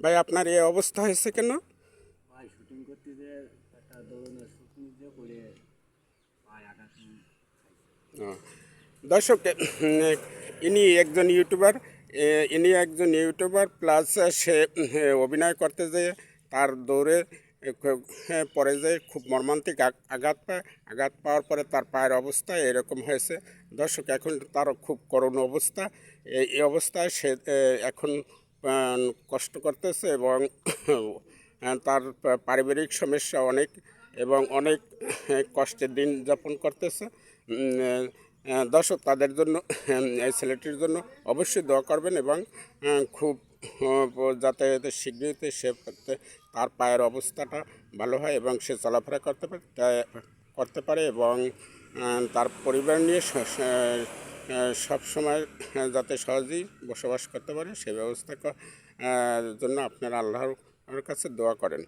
ভাই আপনার এই অবস্থা হয়েছে কেন? ভাই শুটিং করতে যে একটা শুটিং যে করে দর্শক ইনি একজন ইউটিউবার ইনি একজন ইউটিউবার প্লাস সে অভিনয় করতে যেয়ে তার দৌড়ে পরে যে খুব মর্মান্তিক আঘ- আঘাত পায় আঘাত পাওয়ার পরে তার পায়ের অবস্থা এরকম হয়েছে। দর্শক এখন তার খুব করুণ অবস্থা। এই অবস্থায় সে এখন কষ্ট করতেছে এবং তার পারিবারিক সমস্যা অনেক এবং অনেক আহ, কষ্টের দিন যাপন করতেছে। দর্শক তাদের জন্য এই ছেলেটির জন্য অবশ্যই দোয়া করবেন এবং খুব যাতে শীঘ্রই সে তার পায়ের অবস্থাটা ভালো হয় এবং সে চলাফেরা করতে পারে করতে পারে এবং তার পরিবার নিয়ে সব সময় যাতে সহজেই বসবাস করতে পারে সে ব্যবস্থা জন্য আপনারা আল্লাহর কাছে দোয়া করেন।